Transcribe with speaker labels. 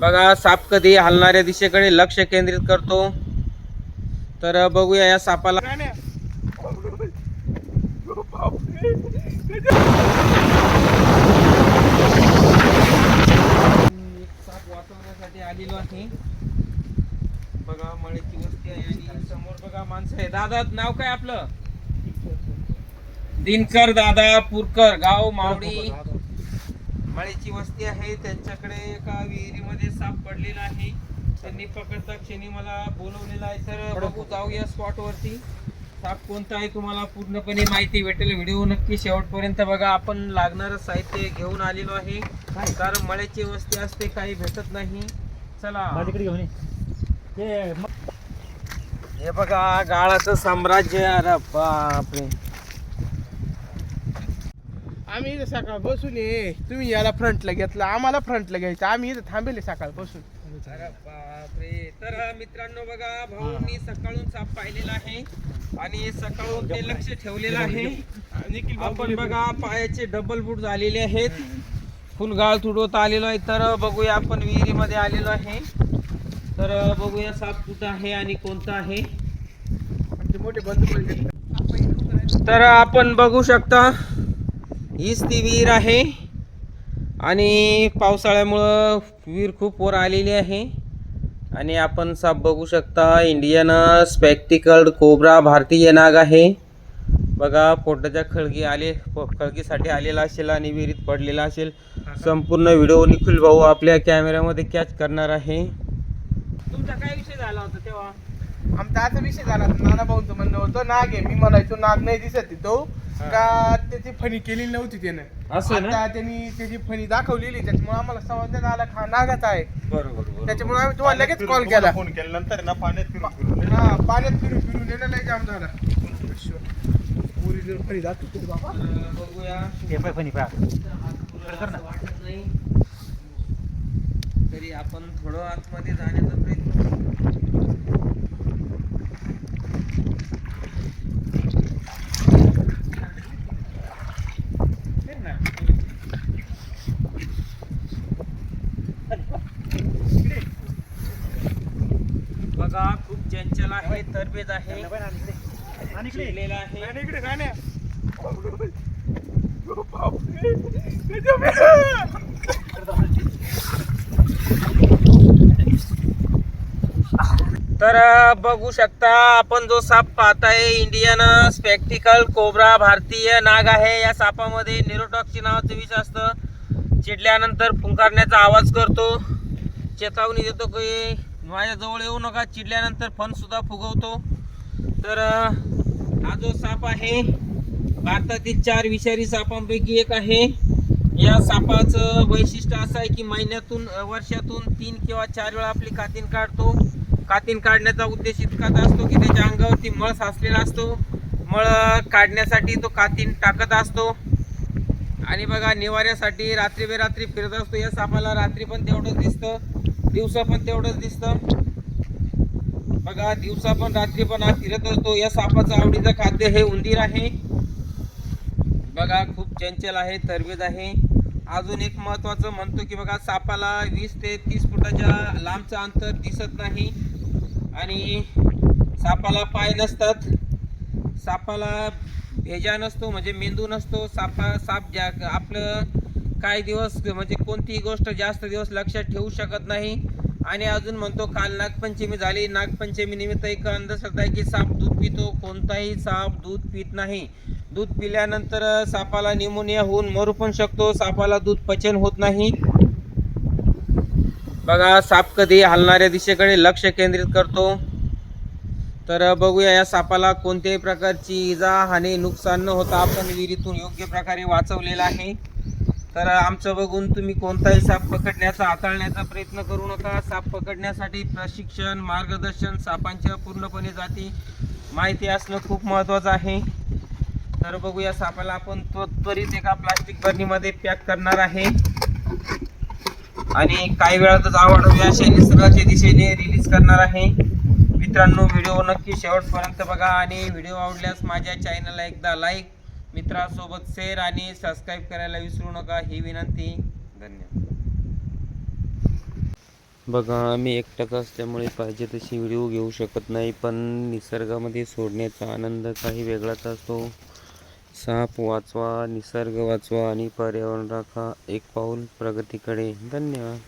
Speaker 1: बघा साप कधी हलणाऱ्या दिशेकडे लक्ष केंद्रित करतो. तर बघूया या सापाला. साप वाचवण्यासाठी आलेलो आहे. बघा मळीची वस्ती आहे आणि समोर बघा माणसं आहे. दादा नाव काय आपलं? दिनकर दादा पुरकर गाव मावडी. मळीची वस्ती आहे. त्यांच्याकडे एका विहिरीमध्ये साप पडलेला आहे. त्यांनी पकडता क्षणी मला बोलवलेला आहे तर बघू जाऊया स्पॉट वरती साप कोणता आहे तुम्हाला पूर्णपणे माहिती भेटेल. व्हिडिओ नक्की शेवटपर्यंत बघा. आपण लागणारं साहित्य घेऊन आलेलो आहे. कारण मळ्याची वस्ती असते काही भेटत नाही. चला.
Speaker 2: माझ्याकडे घेऊन
Speaker 1: हे बघा गाळाचं साम्राज्य. अरे बापरे.
Speaker 3: आम्ही इथं सकाळ बसून ये. तुम्ही याला फ्रंटला घेतलं आम्हाला फ्रंटला घ्यायचं. आम्ही इथं थांबेले सकाळ बसून.
Speaker 1: अरे बापरे. तर मित्रांनो बघा भाऊंनी सकाळून साप पाहिलेला आहे आणि सकाळून ते लक्ष ठेवलेलं आहे. आपण बघा पायाचे डबल बूट झालेले आहेत. फुल गाळ तुडवत आलेलो आहे. तर बघूया आपण विहिरीमध्ये आलेलो आहे. तर बघूया साप कुठं आहे आणि कोणता आहे.
Speaker 3: मोठे पडले
Speaker 1: तर आपण बघू शकता हीच ती विहीर आहे. आणि पावसाळ्यामुळं विहीर खूप वर आलेली आहे. आणि आपण साप बघू शकता इंडियन स्पेक्टिकल्ड कोब्रा भारतीय नाग आहे. बघा पोटाच्या खळगी आले खळगीसाठी आलेला असेल आणि विहिरीत पडलेला असेल. संपूर्ण व्हिडिओ निखिल भाऊ आपल्या कॅमेऱ्यामध्ये कॅच करणार आहे. तुमचा काय विषय झाला होता तेव्हा?
Speaker 3: आमचा असा विषय झाला नाना भाऊंचं म्हणणं होतं नाग आहे. मी म्हणायचो नाग नाही दिसत तो. का त्याची फणी केलेली नव्हती त्यानं?
Speaker 1: असं ना?
Speaker 3: आता त्यांनी त्याची फणी दाखवलेली त्याच्यामुळे आम्हाला समजण्यात आला हा नागाचा आहे.
Speaker 1: बरोबर बरोबर.
Speaker 3: त्याच्यामुळे आम्ही तुम्हाला लगेच कॉल. केला
Speaker 4: फोन केल्यानंतर ना पाण्यात फिरून फिरून.
Speaker 3: हा पाण्यात फिरून फिरून येणं लय जाम झाला. ओरिजिनल फणी दाखवतो बाबा.
Speaker 1: बघूया
Speaker 2: पाय फणी
Speaker 1: वाटत नाही तरी आपण थोडं आतमध्ये जाण्याचा प्रयत्न करू. बघा खूप चंचल आहे तरबेज आहे. चिडलेला तर बघू शकता आपण जो साप पाहताय इंडियन स्पेक्टिकल कोब्रा भारतीय नाग आहे. या सापामध्ये निरोटॉक्सी नावाचं विष असतं. चिडल्यानंतर फुंकारण्याचा आवाज करतो. चेतावणी देतो की माझ्याजवळ येऊ नका चिडल्यानंतर फन सुद्धा फुगवतो. तर हा जो साप आहे भारतातील चार विषारी सापांपैकी एक आहे. या सापाचं वैशिष्ट्य असं आहे की महिन्यातून वर्षातून तीन किंवा चार वेळा आपली कातीन काढतो. कातीन काढण्याचा उद्देश इतकाच असतो की त्याच्या अंगावरती मळ साचलेला असतो. मळ काढण्यासाठी तो कातीन टाकत असतो. आणि बघा निवाऱ्यासाठी रात्री बेरात्री फिरत असतो. या सापाला रात्री पण तेवढंच दिसतं. दिवसा पण तेवढंच दिसतं. बघा दिवसा पण रात्री पण हा फिरत असतो. या सापाचं आवडीचं खाद्य हे उंदीर आहे. बघा खूप चंचल आहे तरबेज आहे. अजून एक महत्वाचं म्हणतो की बघा सापाला वीस ते तीस फुटाच्या लांबचं अंतर दिसत नाही. आणि सापाला पाय नसतात. सापाला भेजा नसतो म्हणजे मेंदू नसतो. सापा साप ज्या आपलं काही दिवस म्हणजे कोणतीही गोष्ट जास्त दिवस लक्षात ठेवू शकत नाही. आणि अजून म्हणतो काल नागपंचमी झाली. नागपंचमी निमित्त एक अंधश्रद्धा आहे की साप दूध पितो. कोणताही साप दूध पित नाही. दूध पिल्यानंतर सापाला निमोनिया होऊन मरू पण शकतो. सापाला दूध पचन होत नाही. बघा साप कधी हलणाऱ्या दिशेकडे लक्ष केंद्रित करतो. तर बघूया या सापाला कोणत्याही प्रकारची इजा हानी नुकसान न होता आपण विहिरीतून योग्य प्रकारे वाचवलेला आहे. तर आमचं बघून तुम्ही कोणताही साप पकडण्याचा हाताळण्याचा प्रयत्न करू नका. साप पकडण्यासाठी प्रशिक्षण मार्गदर्शन सापांच्या पूर्णपणे जाती. माहिती असणं खूप महत्त्वाचं आहे. तर बघूया सापाला आपण तो त्वरित एका प्लास्टिक बर्नीमध्ये पॅक करणार आहे. आणि काही वेळातच आवडवी अशा निसर्गाच्या दिशेने रिलीज करणार आहे. मित्रांनो व्हिडिओ नक्की शेवटपर्यंत बघा आणि व्हिडिओ आवडल्यास माझ्या चॅनलला एकदा लाईक मित्रासोबत शेअर आणि सबस्क्राईब करायला विसरू नका. ही विनंती. धन्यवाद. बघा आम्ही एकटाच असल्यामुळे पाहिजे तशी व्हिडिओ घेऊ शकत नाही पण निसर्गामध्ये सोडण्याचा आनंद काही वेगळाच असतो. साप वाचवा निसर्ग वाचवा आणि पर्यावरण राखा. एक पाऊल प्रगतीकडे. धन्यवाद.